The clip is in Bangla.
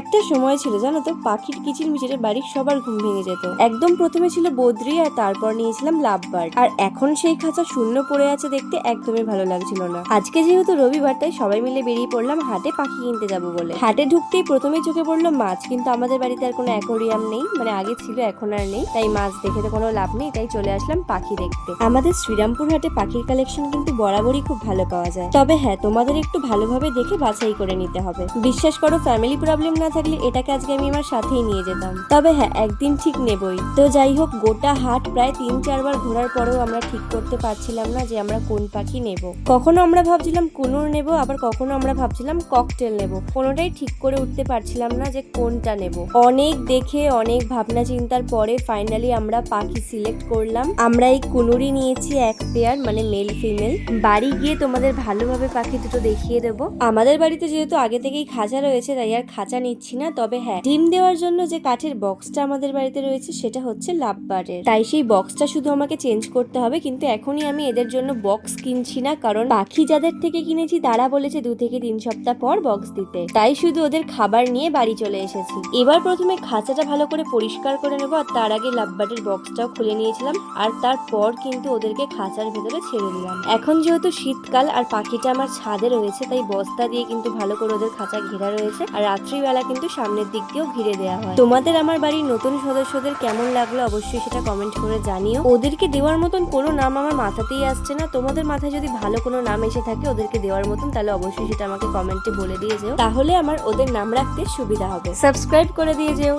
একটা সময় ছিল, জানো তো, পাখির কিচির মিচিরে বাড়ির সবার ঘুম ভেঙে যেত। একদম প্রথমে ছিল বদ্রি আর তারপর নিয়েছিলাম লাভবার্ড আর এখন সেই খাঁচা শূন্য পড়ে আছে দেখতে একদমই ভালো লাগছিল না। আজকে যেহেতু রবিবার, তাই সবাই মিলে বেরিয়ে পড়লাম হাটে পাখি কিনতে যাব বলে। হাটে ঢুকতেই প্রথমেই চোখে পড়ল মাছ, কিন্তু আমাদের বাড়িতে আর কোনো অ্যাকোরিয়াম নেই মানে আগে ছিল, এখন আর নেই। তাই মাছ দেখে তো কোনো লাভ নেই, তাই চলে আসলাম পাখি দেখতে। আমাদের শ্রীরামপুর হাটে পাখির কালেকশন কিন্তু বরাবরই খুব ভালো পাওয়া যায়। তবে হ্যাঁ তোমাদের একটু ভালোভাবে দেখে বাছাই করে নিতে হবে। বিশ্বাস করো ফ্যামিলি প্রবলেম থাকলে এটাকে আজকে আমি আমার সাথেই নিয়ে যেতাম। তবে হ্যাঁ একদিন ঠিক নেবই। তো যাই হোক, গোটা হাট প্রায় তিন চারবার ঘোরার পরেও আমরা ঠিক করতে পারছিলাম না যে আমরা কোন পাখি নেব। কখনো আমরা ভাবছিলাম কুনুর নেব, আবার কখনো আমরা ভাবছিলাম ককটেল নেব। কোনোটাই ঠিক করে উঠতে পারছিলাম না যে কোনটা নেব। অনেক দেখে, অনেক ভাবনা চিন্তার পরে ফাইনালি আমরা পাখি সিলেক্ট করলাম। আমরা এই কুনুরি নিয়েছি এক পেয়ার মানে মেল ফিমেল বাড়ি গিয়ে তোমাদের ভালোভাবে পাখি দুটো দেখিয়ে দেবো। আমাদের বাড়িতে যেহেতু আগে থেকেই খাঁচা রয়েছে, তাই আর খাঁচা নিচ্ছি না, তবে হ্যাঁ ডিম দেওয়ার জন্য যে কাঠের বক্সটা আমাদের বাড়িতে রয়েছে সেটা হচ্ছে লাভবারের। তাই সেই বক্সটা শুধু আমাকে চেঞ্জ করতে হবে, কিন্তু এখনই আমি এদের জন্য বক্স কিনছি না, কারণ পাখি যাদের থেকে কিনেছি তারা বলেছে দু থেকে তিন সপ্তাহ পর বক্স দিতে। তাই শুধু ওদের খাবার নিয়ে বাড়ি চলে এসেছি। এবার প্রথমে খাঁচাটা ভালো করে পরিষ্কার করে নেব, আর তার আগে লাভবার্ডের বক্সটাও খুলে নিয়েছিলাম, আর তারপর কিন্তু ওদেরকে খাঁচার ভেতরে ছেড়ে দিলাম। এখন যেহেতু শীতকাল আর পাখিটা আমার ছাদে রয়েছে, তাই বস্তা দিয়ে কিন্তু ভালো করে ওদের খাঁচা ঘেরা রয়েছে, আর রাত্রিবেলা কিন্তু সামনের দিক দিয়েও ঘিরে দেওয়া হয়। তোমাদের আমার বাড়ির নতুন সদস্যদের কেমন লাগল অবশ্যই সেটা কমেন্ট করে জানিও। ওদেরকে দেওয়ার মতন কোনো নাম আমার মাথাতেই আসছে না। তোমাদের মাথায় যদি ভালো কোনো নাম এসে থাকে ওদেরকে দেওয়ার মতন, তাহলে অবশ্যই সেটা আমাকে কমেন্টে বলে দিয়ে যেও। তাহলে আমার ওদের নাম রাখতে সুবিধা হবে। সাবস্ক্রাইব করে দিয়ে যেও।